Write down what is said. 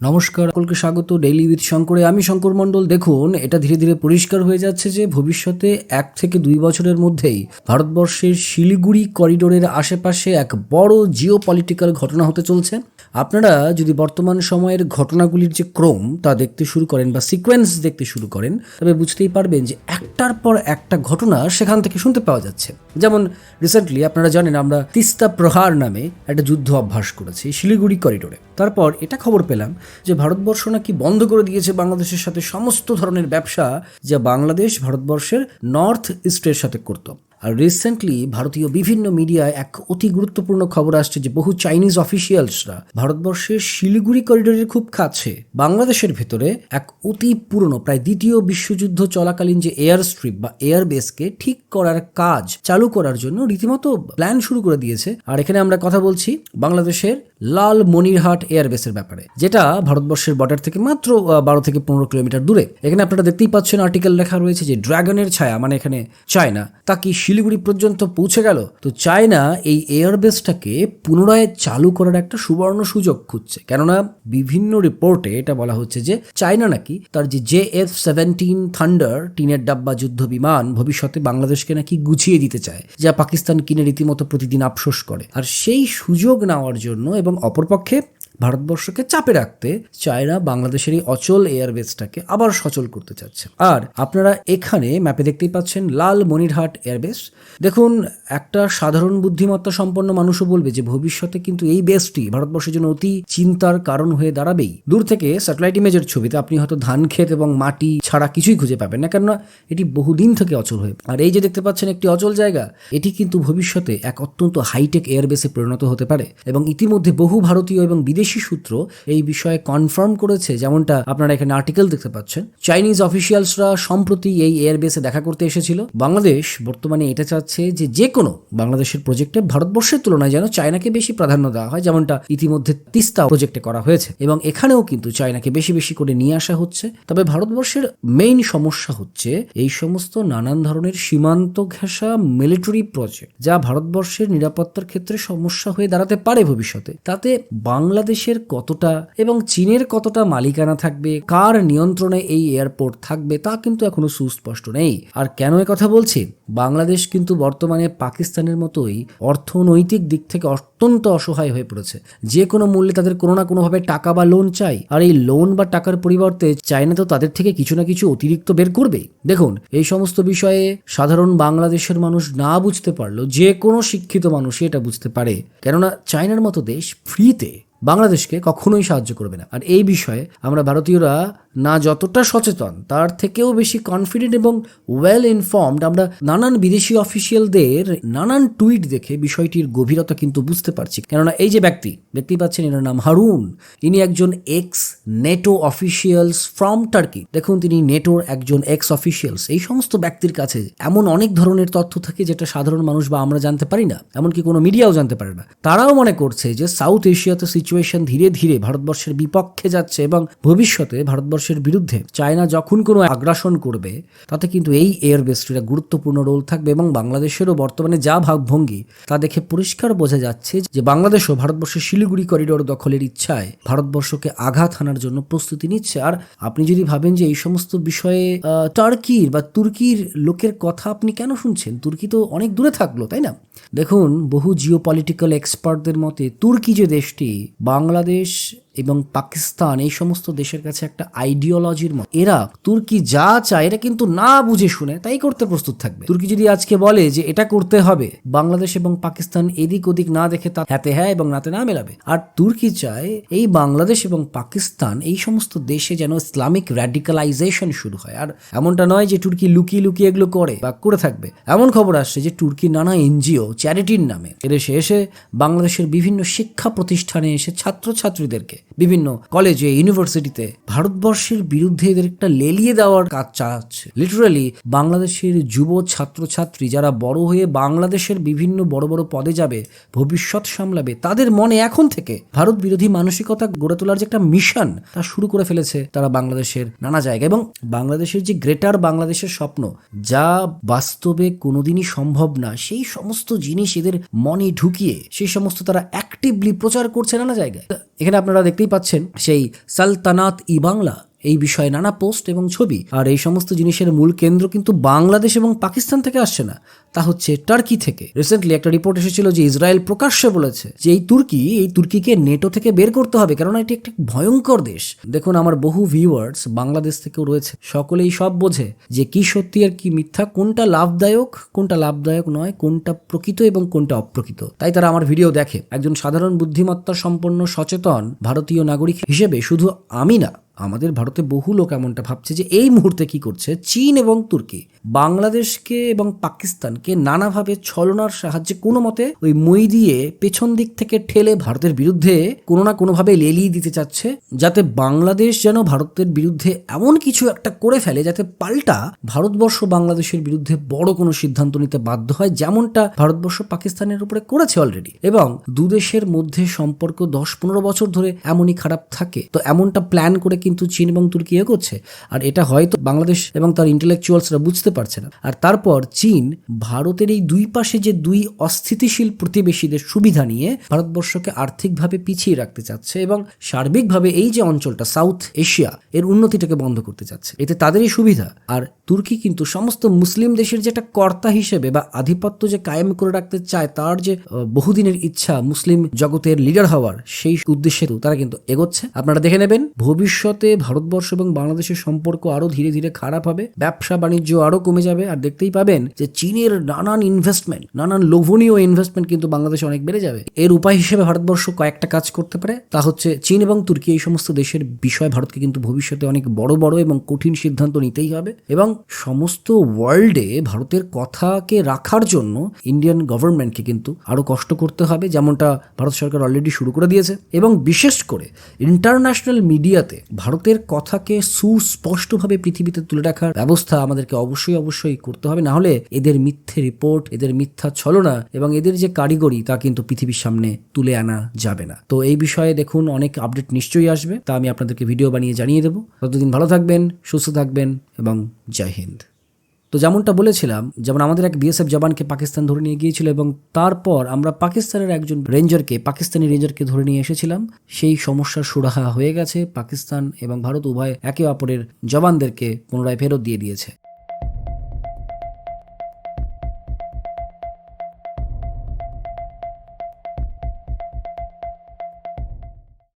নমস্কার, সকলকে স্বাগত ডেইলি উইথ শঙ্করে। আমি শঙ্কর মণ্ডল। দেখুন, এটা ধীরে ধীরে পরিষ্কার হয়ে যাচ্ছে যে ভবিষ্যতে এক থেকে দুই বছরের মধ্যেই ভারতবর্ষের শিলিগুড়ি করিডোরের আশেপাশে এক বড় জিও পলিটিক্যাল ঘটনা হতে চলছে। আপনারা যদি বর্তমান সময়ের ঘটনাগুলির যে ক্রম তা দেখতে শুরু করেন বা সিকোয়েন্স দেখতে শুরু করেন, তবে বুঝতেই পারবেন যে একটার পর একটা ঘটনা সেখান থেকে শুনতে পাওয়া যাচ্ছে। যেমন রিসেন্টলি আপনারা জানেন আমরা তিস্তা প্রহার নামে একটা যুদ্ধ অভ্যাস করেছি, শিলিগুড়ি করিডোরে তারপর এটা খবর পেলাম যে ভারতবর্ষ নাকি বন্ধ করে দিয়েছে বাংলাদেশের সাথে সমস্ত ধরনের ব্যবসা যা বাংলাদেশ ভারতবর্ষের নর্থ ইস্টের সাথে করত। আর রিসেন্টলি ভারতীয় বিভিন্ন মিডিয়ায় এক অতি গুরুত্বপূর্ণ খবর আসছে যে বহু চাইনিজ অফিসিয়ালসরা ভারতবর্ষের শিলিগুড়ি করিডোরের খুব কাছে, বাংলাদেশের ভেতরে এক অতি পুরনো, প্রায় দ্বিতীয় বিশ্বযুদ্ধ চলাকালীন যে এয়ার স্ট্রিপ বা এয়ার বেসকে ঠিক করার কাজ চালু করার জন্য রীতিমতো প্ল্যান শুরু করে দিয়েছে। আর এখানে আমরা কথা বলছি বাংলাদেশের লাল মনিরহাট এয়ারবেসের ব্যাপারে, যেটা ভারতবর্ষের বর্ডার থেকে মাত্র বারো থেকে পনেরো কিলোমিটার দূরে। এখানে আপনারা দেখতেই পাচ্ছেন আর্টিকেল লেখা রয়েছে যে ড্রাগনের ছায়া মানে এখানে চায়না তা কি শিলিগুড়ি পর্যন্ত পৌঁছে গেল, তো চায়না এই এয়ারবেসটাকে পুনরায় চালু করার একটা সুবর্ণ সুযোগ খুঁজছে। কেননা বিভিন্ন রিপোর্টে এটা বলা হচ্ছে যে চায়না নাকি তার যে জে এফ সেভেন্টিন থান্ডার, টিনের ডাব্বা যুদ্ধ বিমান, ভবিষ্যতে বাংলাদেশকে নাকি গুছিয়ে দিতে চায়, যা পাকিস্তান কিনে রীতিমতো প্রতিদিন আফসোস করে। আর সেই সুযোগ নেওয়ার জন্য এবং অপরপক্ষে ভারতবর্ষকে চাপে রাখতে চায়না বাংলাদেশের এই অচল এয়ারবেসটাকে আবার সচল করতে চাচ্ছে। আর আপনারা এখানে ম্যাপে দেখতেই পাচ্ছেন লাল মনিরহাট এয়ারবেস। দেখুন, একটা সাধারণ বুদ্ধিমত্তা সম্পন্ন মানুষও বলবে যে ভবিষ্যতে কিন্তু এই বেসটি ভারতবর্ষের জন্য অতি চিন্তার কারণ হয়ে দাঁড়াবেই। দূর থেকে স্যাটেলাইট ইমেজের ছবিতে আপনি হয়তো ধান ক্ষেত এবং মাটি ছাড়া কিছুই খুঁজে পাবেন না। কেননা এটি বহুদিন থেকে অচল হয়ে আর এই যে দেখতে পাচ্ছেন একটি অচল জায়গা, এটি কিন্তু ভবিষ্যতে এক অত্যন্ত হাইটেক এয়ারবেসে পরিণত হতে পারে। এবং ইতিমধ্যে বহু ভারতীয় এবং বিদেশি সূত্র এই বিষয়ে কনফার্ম করেছে, যেমনটা আপনারা এখানে আর্টিকেল দেখতে পাচ্ছেন। চাইনিজ অফিসিয়ালসরা সম্প্রতি এই এয়ারবেসে দেখা করতে এসেছিল। বাংলাদেশ বর্তমানে এটা চাচ্ছে যে যে কোনো বাংলাদেশের প্রজেক্টে ভারতবর্ষের তুলনায় যেন চায়নাকে বেশি প্রাধান্য দেওয়া হয়, যেমনটা ইতিমধ্যে তিস্তা প্রজেক্টে করা হয়েছে। এবং এখানেও কিন্তু চায়নাকে বেশি বেশি করে নিয়ে আসা হচ্ছে। তবে ভারতবর্ষের মেইন সমস্যা হচ্ছে এই সমস্ত নানান ধরনের সীমান্ত ঘেঁষা মিলিটারি প্রজেক্ট যা ভারতবর্ষের নিরাপত্তার ক্ষেত্রে সমস্যা হয়ে দাঁড়াতে পারে ভবিষ্যতে। তাতে বাংলাদেশের কতটা এবং চীনের কতটা মালিকানা থাকবে, কার নিয়ন্ত্রণে এই এয়ারপোর্ট থাকবে, তা কিন্তু এখনও সুস্পষ্ট নেই। আর কেন কথা বলছি? বাংলাদেশ কিন্তু বর্তমানে পাকিস্তানের মতোই অর্থনৈতিক দিক থেকে অত্যন্ত অসহায় হয়ে পড়েছে। যে কোনো মূল্যে তাদের কোনো না কোনোভাবে টাকা বা লোন চাই। আর এই লোন বা টাকার পরিবর্তে চায়না তো তাদের থেকে কিছু না কিছু অতিরিক্ত বের করবেই দেখুন, এই সমস্ত বিষয়ে সাধারণ বাংলাদেশের মানুষ না বুঝতে পারল যে কোনো শিক্ষিত মানুষই এটা বুঝতে পারে। কেননা চায়নার মতো দেশ ফ্রিতে বাংলাদেশকে কখনোই সাহায্য করবে না। আর এই বিষয়ে আমরা ভারতীয়রা না যতটা সচেতন, তার থেকেও বেশি কনফিডেন্ট এবং ওয়েল ইনফর্মড আমরা নানান বিদেশি অফিসিয়ালদের নানান টুইট দেখে বিষয়টির গভীরতা কিন্তু বুঝতে পারছি। কেননা এই যে ব্যক্তি, দেখতেই পাচ্ছেন এনার নাম হারুন। ইনি একজন ex NATO officials from Turkey দেখুন, তিনি নেটোর একজন এক্স অফিসিয়ালস এই সমস্ত ব্যক্তির কাছে এমন অনেক ধরনের তথ্য থাকে যেটা সাধারণ মানুষ বা আমরা জানতে পারি না। এমনকি কোনো মিডিয়াও জানতে পারে না। তারাও মনে করছে যে সাউথ এশিয়াতে সিচুয়েশন ধীরে ধীরে ভারতবর্ষের বিপক্ষে যাচ্ছে এবং ভবিষ্যতে ভারতবর্ষের বিরুদ্ধে চায়না যখন কোনো আগ্রাসন করবে, তাতে কিন্তু এই এয়ারবেসটির গুরুত্বপূর্ণ রোল থাকবে এবং বাংলাদেশেরও বর্তমানে যা ভাবভঙ্গি তা দেখে পরিষ্কার বোঝা যাচ্ছে যে বাংলাদেশও ভারতবর্ষের শিলিগুড়ি করিডোর দখলের ইচ্ছায় ভারতবর্ষকে আঘাত হানার জন্য প্রস্তুতি নিচ্ছে। আর আপনি যদি ভাবেন যে এই সমস্ত বিষয়ে টার্কির বা তুর্কির লোকের কথা আপনি কেন শুনছেন? তুর্কি তো অনেক দূরে থাকল, তাই না? দেখুন, বহু জিও পলিটিক্যাল এক্সপার্টদের মতে তুর্কি যে দেশটি, বাংলাদেশ এবং পাকিস্তান, এই সমস্ত দেশের কাছে একটা আইডিওলজির মতো। এরা তুর্কি যা চায় এটা কিন্তু না বুঝে শুনে তাই করতে প্রস্তুত থাকবে। তুর্কি যদি আজকে বলে যে এটা করতে হবে, বাংলাদেশ এবং পাকিস্তান এদিক ওদিক না দেখে তা হাতে হ্যাঁ এবং নাতে না মেলাবে। আর তুর্কি চায় এই বাংলাদেশ এবং পাকিস্তান, এই সমস্ত দেশে যেন ইসলামিক র্যাডিকালাইজেশন শুরু হয়। আর এমনটা নয় যে তুর্কি লুকিয়ে লুকিয়ে এগুলো করে বা করে থাকবে। এমন খবর আসছে যে তুর্কি নানা এনজিও, চ্যারিটির নামে, এদেশে এসে বাংলাদেশের বিভিন্ন শিক্ষা প্রতিষ্ঠানে এসে ছাত্রছাত্রীদেরকে বিভিন্ন কলেজে ইউনিভার্সিটিতে ভারতবর্ষের বিরুদ্ধে এদের একটা লেলিয়ে দেওয়ার কাজ চাচ্ছে লিটারালি বাংলাদেশের যুব ছাত্রছাত্রী যারা বড় হয়ে বাংলাদেশের বিভিন্ন বড় বড় পদে যাবে, ভবিষ্যৎ সামলাবে, তাদের মনে এখন থেকে ভারত বিরোধী মানসিকতা গড়ে তোলার যে একটা মিশন তা শুরু করে ফেলেছে তারা বাংলাদেশের নানা জায়গায়। এবং বাংলাদেশের যে গ্রেটার বাংলাদেশের স্বপ্ন, যা বাস্তবে কোনোদিনই সম্ভব না, সেই সমস্ত জিনিস এদের মনে ঢুকিয়ে, সেই সমস্ত তারা অ্যাক্টিভলি প্রচার করছে নানা জায়গায়। এখানে আপনারা দেখতেই পাচ্ছেন সেই সালতানাত ই বাংলা। এই বিষয়ে নানা পোস্ট এবং ছবি। আর এই সমস্ত জিনিসের মূল কেন্দ্র কিন্তু বাংলাদেশ এবং পাকিস্তান থেকে আসছে না, তা হচ্ছে টার্কি থেকে। রিসেন্টলি একটা রিপোর্ট এসেছিল যে ইসরায়েল প্রকাশ্যে বলেছে যে এই তুর্কি, এই তুর্কিকে নেটো থেকে বের করতে হবে কারণ এটি একটি ভয়ঙ্কর দেশ। দেখুন, আমার বহু ভিউয়ার্স বাংলাদেশ থেকেও রয়েছে, সকলেই সব বোঝে যে কি সত্যি আর কি মিথ্যা, কোনটা লাভদায়ক কোনটা লাভদায়ক নয়, কোনটা প্রকৃত এবং কোনটা অপ্রকৃত। তাই তারা আমার ভিডিও দেখে। একজন সাধারণ বুদ্ধিমত্তা সম্পন্ন সচেতন ভারতীয় নাগরিক হিসেবে শুধু আমি না আমাদের ভারতে বহু লোক এমনটা ভাবছে যে এই মুহূর্তে কি করছে? চীন এবং তুর্কি। বাংলাদেশকে এবং পাকিস্তানকে নানাভাবে ছলনার সাহায্যে কোনো মতে ওই মই দিয়ে পেছন দিক থেকে ঠেলে ভারতের বিরুদ্ধে কোনো না কোনোভাবে লেলিয়ে দিতে চাচ্ছে, যাতে বাংলাদেশ যেন ভারতের বিরুদ্ধে এমন কিছু একটা করে ফেলে, যাতে পাল্টা ভারতবর্ষ বাংলাদেশের বিরুদ্ধে বড় কোনো সিদ্ধান্ত নিতে বাধ্য হয়, যেমনটা ভারতবর্ষ পাকিস্তানের উপরে করেছে অলরেডি এবং দুদেশের মধ্যে সম্পর্ক দশ পনেরো বছর ধরে এমনই খারাপ থাকে। তো এমনটা প্ল্যান করে কিন্তু চীন এবং তুর্কি এগোচ্ছে। আর এটা হয়তো বাংলাদেশ এবং তার ইন্টেলেকচুয়ালসরা বুঝতে পারছে না। আর তারপর চীন ভারতের এই দুই পাশে যে দুই অস্থিতিশীল প্রতিবেশীদের সুবিধা নিয়ে ভারতবর্ষকে আর্থিকভাবে পিছিয়ে রাখতে চাচ্ছে এবং সার্বিকভাবে এই যে অঞ্চলটা সাউথ এশিয়া এর উন্নতিটাকে বন্ধ করতে চাচ্ছে। এতে তাদেরই সুবিধা। আর তুর্কি কিন্তু সমস্ত মুসলিম দেশের যে একটা কর্তা হিসেবে বা আধিপত্য যে কায়েম করে রাখতে চায়, তার যে বহুদিনের ইচ্ছা মুসলিম জগতের লিডার হওয়ার সেই উদ্দেশ্যে তারা কিন্তু এগোচ্ছে। আপনারা দেখে নেবেন, ভবিষ্যতে ভারতবর্ষ এবং বাংলাদেশের সম্পর্ক আরও ধীরে ধীরে খারাপ হবে, ব্যবসা বাণিজ্য আরও কমে যাবে, আর দেখতেই পাবেন যে চীনের নানান ইনভেস্টমেন্ট নানান লোভনীয় ইনভেস্টমেন্ট কিন্তু বাংলাদেশে অনেক বেড়ে যাবে। এর উপায় হিসেবে ভারতবর্ষ কয়েকটা কাজ করতে পারে, তা হচ্ছে চীন এবং তুর্কি এই সমস্ত দেশের বিষয় ভারতকে কিন্তু ভবিষ্যতে অনেক বড় বড় এবং কঠিন সিদ্ধান্ত নিতেই হবে এবং সমস্ত ওয়ার্ল্ডে ভারতের কথাকে রাখার জন্য ইন্ডিয়ান গভর্নমেন্টকে কিন্তু আরও কষ্ট করতে হবে, যেমনটা ভারত সরকার অলরেডি শুরু করে দিয়েছে। এবং বিশেষ করে ইন্টারন্যাশনাল মিডিয়াতে ভারতের কথাকে সুস্পষ্টভাবে পৃথিবীতে তুলে রাখার ব্যবস্থা আমাদেরকে অবশ্যই অবশ্যই করতে হবে। না হলে এদের মিথ্যে রিপোর্ট এদের মিথ্যা ছলনা এবং এদের যে কারিগরি, তা কিন্তু পৃথিবীর সামনে তুলে আনা যাবে না। তো এই বিষয়ে দেখুন, অনেক আপডেট নিশ্চয়ই আসবে। তা আমি আপনাদেরকে ভিডিও বানিয়ে জানিয়ে দেবো। ততদিন ভালো থাকবেন, সুস্থ থাকবেন। এবং জয় হিন্দ। তো যেমনটা বলেছিলাম, যেমন আমাদের এক বিএসএফ জবানকে পাকিস্তান ধরে নিয়ে গিয়েছিল এবং তারপর আমরা পাকিস্তানের একজন রেঞ্জারকে, পাকিস্তানি রেঞ্জারকে ধরে নিয়ে এসেছিলাম। সেই সমস্যার সুরাহা হয়ে গেছে। পাকিস্তান এবং ভারত উভয় একে অপরের জবানদেরকে পুনরায় ফেরত দিয়ে দিয়েছে।